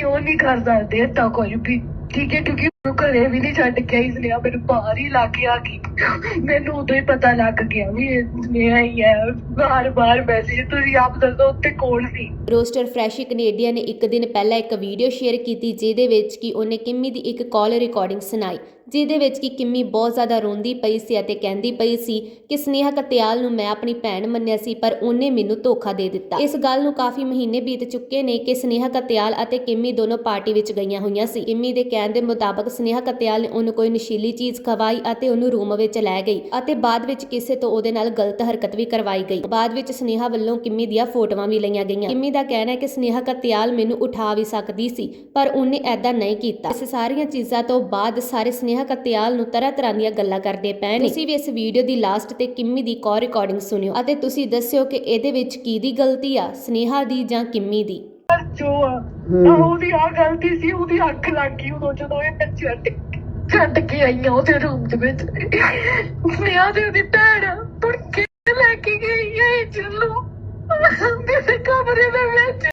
ਨਹੀਂ ਉਹ ਨਹੀਂ ਕਰ ਸਕਦੇ ਏਦਾਂ ਕੋਈ ਵੀ ਠੀਕ ਹੈ ਕਿਉਂਕਿ ਉਹ ਘਰੇ ਵੀ ਨਹੀਂ ਛੱਡ ਕੇ ਇਸ ਲਈ ਮੈਨੂੰ ਬਾਹਰ ਹੀ ਲਾ ਕੇ ਆ ਗਈ। ਮੈਨੂੰ ਉਦੋਂ ਹੀ ਪਤਾ ਲੱਗ ਗਿਆ ਵੀ ਇਹ ਮੇਰਾ ਹੀ ਹੈ। ਬਾਰ ਬਾਰ ਮੈਸੇਜ ਤੁਸੀਂ ਆਪ ਦੱਸੋ ਉੱਤੇ ਕੌਣ ਸੀ? ਰੋਸਟਰ ਫਰੈਸ਼ੀ ਕੈਨੇਡੀਅਨ ਨੇ ਇੱਕ ਦਿਨ ਪਹਿਲਾਂ ਇੱਕ ਵੀਡੀਓ ਸ਼ੇਅਰ ਕੀਤੀ, ਜਿਹਦੇ ਵਿੱਚ ਕਿ ਉਹਨੇ ਕਿੰਮੀ ਦੀ ਇੱਕ ਕਾਲ ਰਿਕਾਰਡਿੰਗ ਸੁਣਾਈ, ਜਿਹਦੇ ਵਿੱਚ ਕਿ ਕਿੰਮੀ ਬਹੁਤ ਜ਼ਿਆਦਾ ਰੋਂਦੀ ਪਈ ਸੀ ਅਤੇ ਕਹਿੰਦੀ ਪਈ ਸੀ ਕਿ ਸਨੇਹਾ ਕਤਿਆਲ ਨੂੰ ਮੈਂ ਆਪਣੀ ਭੈਣ ਮੰਨਿਆ ਸੀ, ਪਰ ਉਹਨੇ ਮੈਨੂੰ ਧੋਖਾ ਦੇ ਦਿੱਤਾ। ਇਸ ਗੱਲ ਨੂੰ ਕਾਫੀ ਮਹੀਨੇ ਬੀਤ ਚੁੱਕੇ ਨੇ ਕਿ ਸਨੇਹਾ ਕਤਿਆਲ ਅਤੇ ਕਿੰਮੀ ਦੋਨੋਂ ਪਾਰਟੀ ਵਿੱਚ ਗਈਆਂ ਹੋਈਆਂ ਸੀ। ਕਿੰਮੀ ਦੇ ਕਹਿਣ ਦੇ ਮੁਤਾਬਕ ਸਨੇਹਾ ਕਤਿਆਲ ਨੇ ਉਹਨੂੰ ਕੋਈ ਨਸ਼ੀਲੀ ਚੀਜ਼ ਖਵਾਈ ਅਤੇ ਉਹਨੂੰ ਰੂਮ ਵਿੱਚ ਲੈ ਗਈ ਅਤੇ ਬਾਅਦ ਵਿੱਚ ਕਿਸੇ ਤੋਂ ਉਹਦੇ ਨਾਲ ਗਲਤ ਹਰਕਤ ਵੀ ਕਰਵਾਈ ਗਈ। ਬਾਅਦ ਵਿੱਚ ਸਨੇਹਾ ਵੱਲੋਂ ਕਿੰਮੀ ਦੀਆਂ ਫੋਟੋਆਂ ਵੀ ਲਈਆਂ ਗਈਆਂ। ਕਿੰਮੀ ਦਾ ਕਹਿਣਾ ਹੈ ਕਿ ਸਨੇਹਾ ਕਤਿਆਲ ਮੈਨੂੰ ਉਠਾ ਵੀ ਸਕਦੀ ਸੀ, ਪਰ ਉਹਨੇ ਐਦਾਂ ਨਹੀਂ ਕੀਤਾ। ਇਸ ਸਾਰੀਆਂ ਚੀਜ਼ਾਂ ਤੋਂ ਬਾਅਦ ਸਾਰੇ ਸਨੇਹਾ ਕਤਿਆਲ ਨੂੰ ਤਰ੍ਹਾਂ ਤਰ੍ਹਾਂ ਦੀਆਂ ਗੱਲਾਂ ਕਰਦੇ ਪਏ ਨੇ। ਤੁਸੀਂ ਵੀ ਇਸ ਵੀਡੀਓ ਦੀ ਲਾਸਟ ਤੇ ਕਿੰਮੀ ਦੀ ਕਾਲ ਰਿਕਾਰਡਿੰਗ ਸੁਣਿਓ ਅਤੇ ਤੁਸੀਂ ਦੱਸਿਓ ਕਿ ਇਹਦੇ ਵਿੱਚ ਕਿਹਦੀ ਗਲਤੀ ਆ, ਸਨੇਹਾ ਦੀ ਜਾਂ ਕਿੰਮੀ ਦੀ? ਜੋ ਆ ਤਾਂ ਉਹਦੀ ਆ ਗਲਤੀ ਸੀ ਉਹਦੀ ਅੱਖ ਲੱਗ ਗਈ ਉਦੋਂ ਜਦੋਂ ਇਹ ਮੈਂ ਛੱਡ ਛੱਡ ਕੇ ਆਈ ਆ ਉਹਦੇ ਰੂਮ ਦੇ ਵਿੱਚ। ਸਨੇਹਾ ਦੇ ਉਹਦੀ ਭੈਣ ਤੁਰ ਕੇ ਲੈ ਕੇ ਗਈ ਇਹ ਚਲੋ ਮੇਰੇ ਕਮਰੇ ਦੇ ਵਿੱਚ।